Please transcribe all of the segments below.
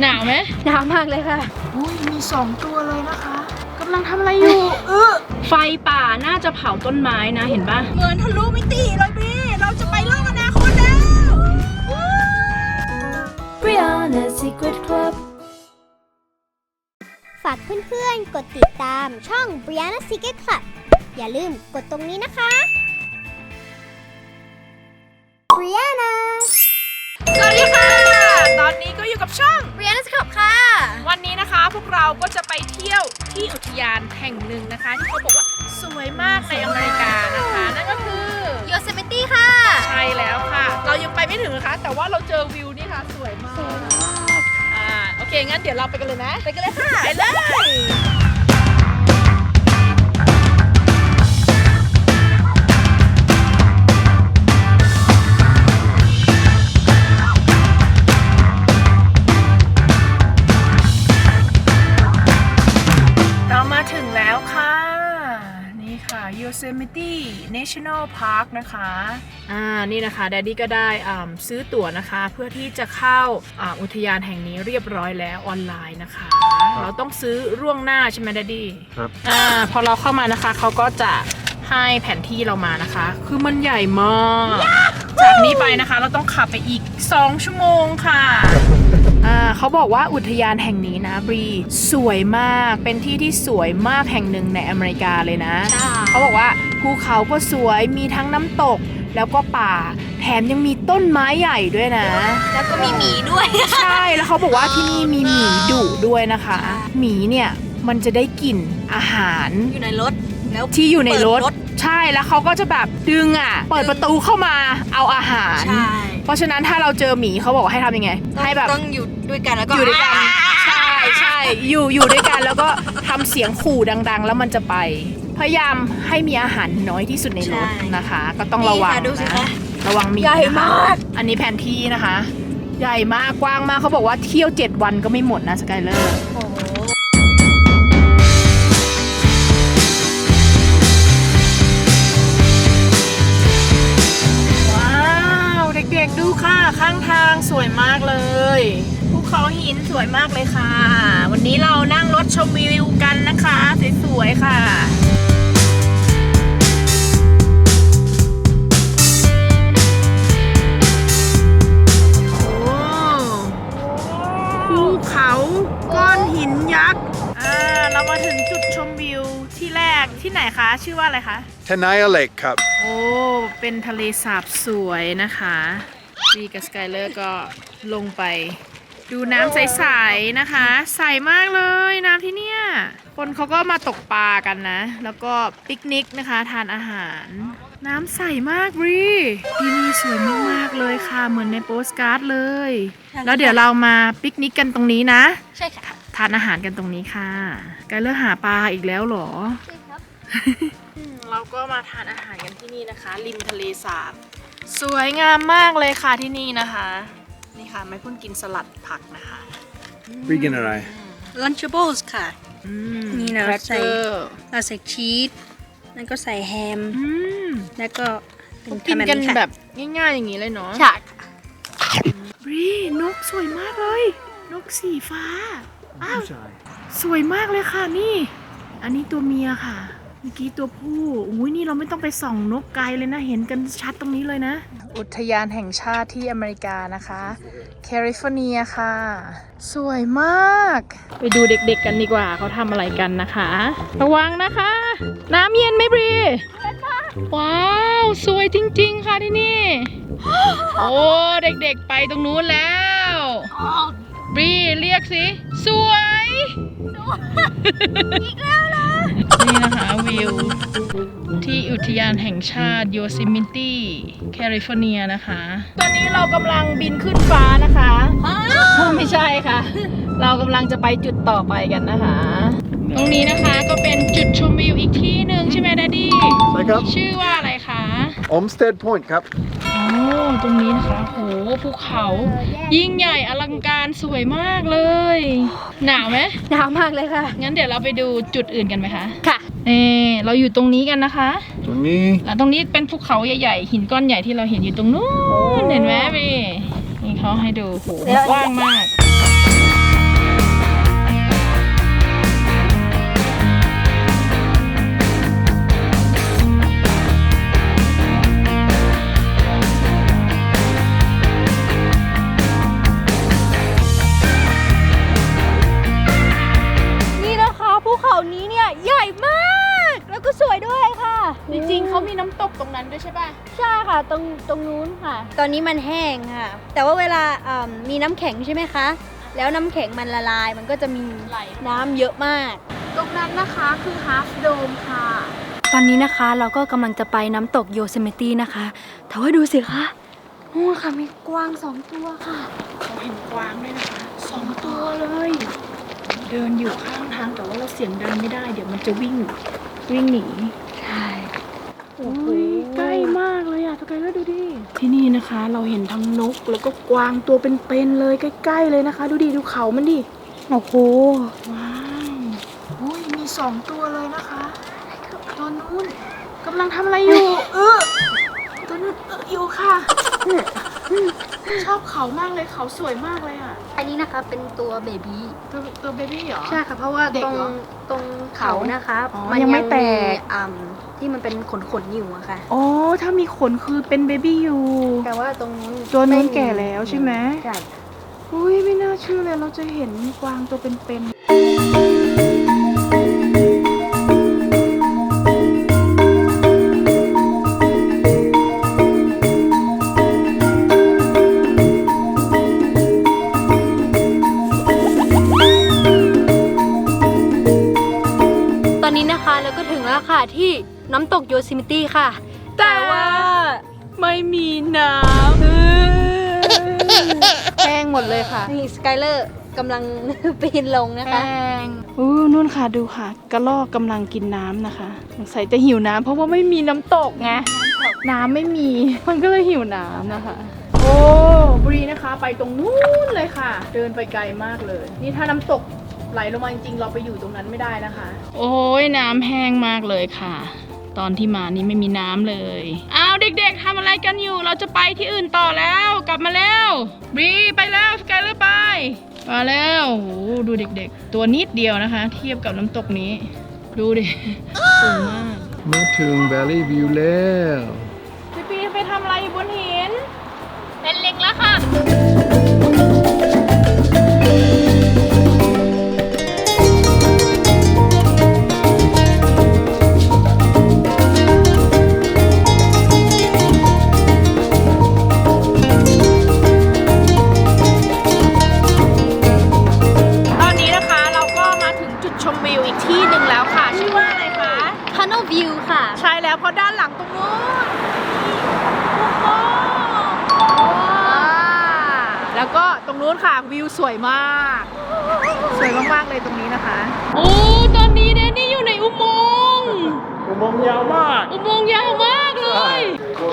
หนาวไหมหนาวมากเลยค่ะอุ้ยมีสองตัวเลยนะคะกำลังทำอะไรอยู่ เออไฟป่าน่าจะเผาต้นไม้นะเห็นปะเหมือนทะลุมิติเลยบีเราจะไปโลกอนาคตแล้ว Brianna Secret Club ฝากเพื่อนๆ กดติดตามช่อง Brianna Secret Club อย่าลืมกดตรงนี้นะคะ Brianna สวัสดีค่ะ ตอนนี้ก็อยู่กับช่องเรียนสครับค่ะ วันนี้นะคะพวกเราก็จะไปเที่ยวที่อุทยานแห่งหนึ่งนะคะ ที่เขาบอกว่าสวยมากในอเมริกานะคะ นั่นก็คือ Yosemite ค่ะ ใช่แล้วค่ะ เรายังไปไม่ถึงนะคะ แต่ว่าเราเจอวิวนี่ค่ะ สวยมากอ่าโอเค งั้นเดี๋ยวเราไปกันเลยนะ ไปกันเลยค่ะ ไปเลย ค่ะ Yosemite National Park นะคะ อ่า นี่นะคะแดดดี้ก็ได้อ่าซื้อตั๋วนะคะ เพื่อที่จะเข้าอ่าอุทยานแห่งนี้เรียบร้อยแล้วออนไลน์นะคะ เราต้องซื้อร่วงหน้าใช่ไหมแดดดี้ครับ อ่า พอเราเข้ามานะคะ เขาก็จะให้แผนที่เรามานะคะ คือมันใหญ่มาก จากนี้ไปนะคะ เราต้องขับไปอีก 2 ชั่วโมงค่ะอ่า เขาบอกว่าอุทยานแห่งนี้นะบรีสวยมากเป็นที่ที่สวยมากแห่งหนึ่งในอเมริกาเลยนะ เขาบอกว่าภูเขาก็สวยมีทั้งน้ำตกแล้วก็ป่า แถมยังมีต้นไม้ใหญ่ด้วยนะ แล้วก็มีหมีด้วย ใช่แล้วเขาบอกว่าที่นี่มีหมีดุด้วยนะคะ หมีเนี่ยมันจะได้กลิ่นอาหารอยู่ในรถแล้วที่อยู่ในรถเปิดใช่แล้วเขาก็จะแบบดึงอะ เปิดประตูเข้ามาเอาอาหารใช่ เพราะฉะนั้นถ้าเราเจอหมีเขาบอกว่าให้ทำยังไง ให้แบบต้องอยู่ด้วยกันแล้วก็อยู่ด้วยกัน ใช่ใช่อยู่อยู่ด้วยกันแล้วก็ทำเสียงขู่ดัง ๆ แล้วมันจะไป พยายามให้มีอาหารน้อยที่สุดในรถนะคะ ก็ต้องระวังนี่ค่ดูสินะคะระวังมีใหญ่มาก อันนี้แผนที่นะคะ ใหญ่มากกว้างมากเขาบอกว่าเที่ยว 7 วันก็ไม่หมดนะสกายเลอร์ โอ้โห ข้างทางสวยมากเลยภูเขาหินสวยมากเลยค่ะ วันนี้เรานั่งรถชมวิวกันนะคะสวยๆค่ะโอ้ภูเขาก้อนหินยักษ์อ่าเรามาถึงจุดชมวิวที่แรกที่ไหนคะ ชื่อว่าอะไรคะ Tenaya Lake ครับ โอ้ เป็นทะเลสาบสวยนะคะ วีกับสกายเลอร์ก็ลงไป ดูน้ำใสๆนะคะ ใสมากเลยน้ำที่เนี่ย คนเขาก็มาตกปลากันนะ แล้วก็ปิกนิกนะคะ ทานอาหาร น้ำใสมากบรีที่นี่สวยมากๆเลยค่ะ เหมือนในโปสการ์ดเลย แล้วเดี๋ยวเรามาปิกนิกกันตรงนี้นะ ใช่ค่ะ ทานอาหารกันตรงนี้ค่ะไกายเลอร์หาปลาอีกแล้วเหรออืมเราก็มาทานอาหารกันที่นี่นะคะ ริมทะเลสาบ สวยงามมากเลยค่ะที่นี่นะคะ นี่ค่ะไม่เพิ่งกินสลัดผักนะคะ Vegan อะไร Lunchables ค่ะอืมนี่นะแครกใส่เกอร์เราใส่ชีสแล้วก็ใส่แฮมอืมแล้วก็เป็เขากินกันทำค่ะแบบง่ายๆอย่างนี้เลยเนาะใช่ค่ะรีนกสวยมากเลย นกสีฟ้า อ้าว สวยมากเลยค่ะนี่ อันนี้ตัวเมียค่ะเมื่อกี้ตัวผู้อุ้ยนี่เราไม่ต้องไปส่องนกไกลเลยนะ เห็นกันชัดตรงนี้เลยนะ อุทยานแห่งชาติที่อเมริกานะคะ แคลิฟอร์เนียค่ะ สวยมาก ไปดูเด็กๆกันดีกว่าเขาทำอะไรกันนะคะ ระวังนะคะ น้ำเย็นไหมบรีว้าว สวยจริง ๆ ค่ะที่นี่ โอ้เด็กๆไปตรงนู้นแล้ว บรีเรียกสิ สวย อีกแล้วนะนี่นะคะวิว ที่อุทยานแห่งชาติโยซิมิตี้แคลิฟอร์เนียนะคะ ตอนนี้เรากำลังบินขึ้นฟ้านะคะ ไม่ใช่ค่ะ เรากำลังจะไปจุดต่อไปกันนะคะ ตรงนี้นะคะก็เป็นจุดชมวิวอีกที่หนึ่งใช่ไหมดัดดี้ ใช่ครับ ชื่อว่าอะไรคะ Olmsted Point ครับโอ้ ตรงนี้นะคะโหภูเขา ยิ่งใหญ่อลังการสวยมากเลย หนาวไหมหนาวมากเลยค่ะ งั้นเดี๋ยวเราไปดูจุดอื่นกันไหมคะค่ะเออเราอยู่ตรงนี้กันนะคะ ตรงนี้แล้วตรงนี้เป็นภูเขาใหญ่ๆหินก้อนใหญ่ที่เราเห็นอยู่ตรงนู้นเห็นไหมพี่นี่เขาให้ดูโหกว้างมาก ตรงตรงนู้นค่ะ ตอนนี้มันแห้งค่ะ แต่ว่าเวลาอ่ามีน้ำแข็งใช่ไหมคะ แล้วน้ำแข็งมันละลาย มันก็จะมีไหล น้ำเยอะมาก ตรงนั้นนะคะคือ Half Dome ค่ะ ตอนนี้นะคะเราก็กำลังจะไปน้ำตกโยเซมิตี้นะคะแต่ว่าดูสิคะนู่นค่ะมีกวางสองตัวค่ะเราเห็นกวางด้วยนะคะสองตัวเลย เดินอยู่ข้างทางแต่ว่าเราเสียงดังไม่ได้ เดี๋ยวมันจะวิ่งวิ่งหนี ใช่ โอ้ยใกล้มากเลย อะทุกคนแล้วดูดิ ที่นี่นะคะ เราเห็นทั้งนกแล้วก็กวางตัวเป็นๆเลยใกล้ๆเลยนะคะ ดูดิดูเขามันดิโอ้โหว้าวโอ้ยมีสองตัวเลยนะคะตัวนู้นกำลังทำอะไรอยู่ เออตัวนู้นเอออยู่ค่ะ ชอบเขามากเลยเขาสวยมากเลยอะ อันนี้นะคะเป็นตัวเบบี้ตัวตัวเบบี้เหรอ ใช่ค่ะเพราะว่าเด็กตรงเหรอตรงเขานะคะอ๋อมัยังไม่แตก อ่ำที่มันเป็นขนขนๆอยู่อะค่ะ อ๋อ ถ้ามีขนคือเป็นเบบี้อยู่ แต่ว่าตรงนู้นตัวนู้นไม่มีแก่แล้วใช่ไหม ใช่ อุ้ยไม่น่าเชื่อเลยเราจะเห็นกวางตัวเป็นๆำตกโยซิมิตี้ค่ะ แต่ว่าไม่มีน้ำแห้งหมดเลยค่ะ นี่สกายเลอร์กำลัง ปีนลงนะคะ แห้งอู้นู่นค่ะดูค่ะ กระลอกกำลังกินน้ำนะคะสงสัยจะหิวน้ำเพราะว่าไม่มีน้ำตกไงน้ำไม่มี มันก็เลยหิวน้ำนะคะ โอ้บรีนะคะ ไปตรงนู้นเลยค่ะ เดินไปไกลมากเลย นี่ถ้าน้ำตกไหลลงมาจริงๆเราไปอยู่ตรงนั้นไม่ได้นะคะ โอ้ยน้ำแห้งมากเลยค่ะ ตอนที่มานี่ไม่มีน้ำเลยอ้าวเด็ก ๆทำอะไรกันอยู่ เราจะไปที่อื่นต่อแล้ว กลับมาแล้วบรีไปแล้วสกายเลอร์ไปมาแล้วโอ้โหดูเด็ก ๆ ตัวนิดเดียวนะคะ เทียบกับน้ำตกนี้ ดูดิสูงมากมาถึง Valley View แล้วพี่ปีไปทำอะไรอยู่บนหิน เป็นเล็กแล้วค่ะ แล้วเพราะด้านหลังตรงนู้นโอ้แล้วก็ตรงนู้นค่ะวิวสวยมาก สวยมากๆเลยตรงนี้นะคะ โอ้ตอนนี้เดนนี่อยู่ในอุโมงค์อุโมงค์ยาวมาก อุโมงค์ยาวมากเลย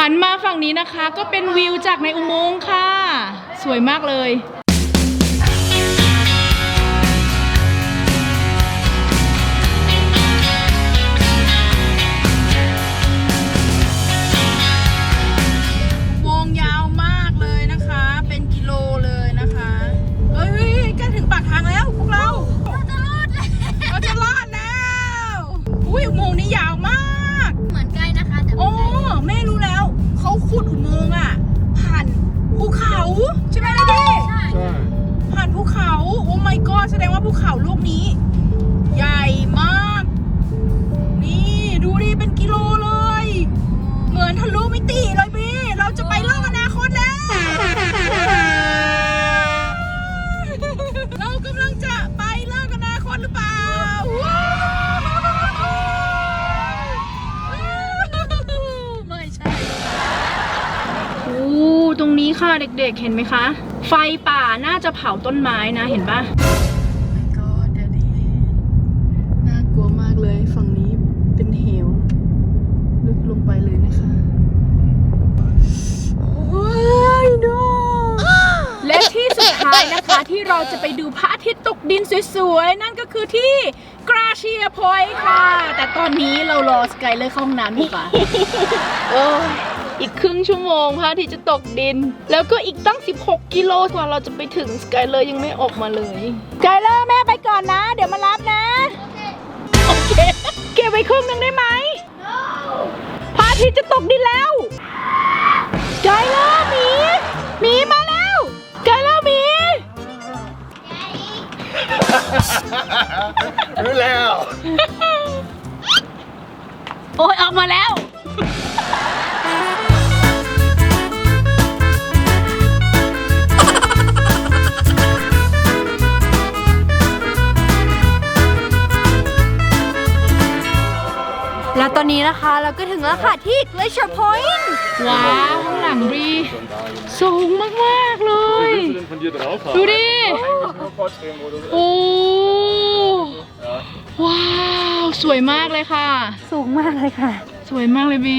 หันมาฝั่งนี้นะคะ ก็เป็นวิวจากในอุโมงค์ค่ะ สวยมากเลย ค่ะเด็กๆ เห็นไหมคะ ไฟป่าน่าจะเผาต้นไม้นะเห็นปะ my god daddy น่ากลัวมากเลยฝั่งนี้เป็นเหว ลึกลงไปเลยนะคะ โอ้ยดูและที่สุดท้ายนะคะที่เราจะไปดูพระอาทิตย์ตกดินสวยๆ นั่นก็คือที่กราเชียพอยค่ะ แต่ตอนนี้เรารอสกายเลอร์เข้าห้องน้ำดีกว่าโอ้ย อีกครึ่งชั่วโมงพระอาทิตย์จะตกดิน แล้วก็อีกตั้ง 16 กิโลกว่าเราจะไปถึงสกายเลอร์ยังไม่ออกมาเลยสกายเลอร์แม่ไปก่อนนะ เดี๋ยวมารับนะ โอเค เก็บไว้ครึ่งหนึงได้ไหมพระอาทิตย์จะตกดินแล้วสกายเลอร์หมีหมีมาแล้วสกายเลอร์หมีรู้แล้ว โอ้ยออกมาแล้ว นี้นะคะ เราก็ถึงแล้วค่ะที่ Glacier Point ว้าวข้างหลังบรีสูงมากๆเลย ดูดิ โอ้ว้าว สวยมากเลยค่ะ สูงมากเลยค่ะ สวยมากเลยบี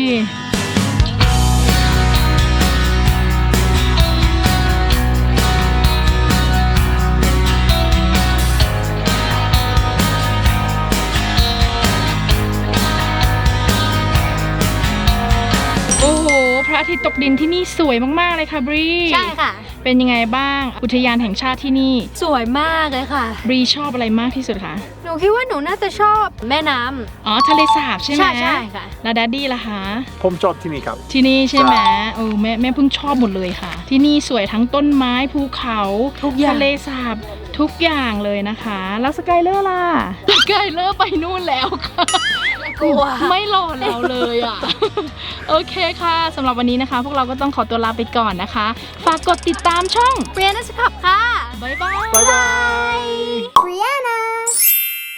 ระอาทิตย์ตกดินที่นี่สวยมากๆเลยค่ะบรีใช่ค่ะ เป็นยังไงบ้างอุทยานแห่งชาติที่นี่ สวยมากเลยค่ะ บรีชอบอะไรมากที่สุดคะหนูคิดว่าหนูน่าจะชอบแม่น้ำ อ๋อทะเลสาบใช่ไหมใช่ใช่ค่ะ แล้วดัดดี้ล่ะคะผมชอบที่นี่ครับ ที่นี่ใช่ไหมใช่เออแม่แม่เพิ่งชอบหมดเลยค่ะ ที่นี่สวยทั้งต้นไม้ภูเขาทุกอย่าง ทะเลสาบทุกอย่างเลยนะคะ แล้วสกายเลอร์ล่ะสกายเลอร์ไปนู่นแล้วค่ะ กลัว ไม่รอเราเลยอะ โอเคค่ะสำหรับวันนี้นะคะ พวกเราก็ต้องขอตัวลาไปก่อนนะคะ ฝากกดติดตามช่องเปลี่ยนนัสขับค่ะ บ๊ายบาย บ๊ายบาย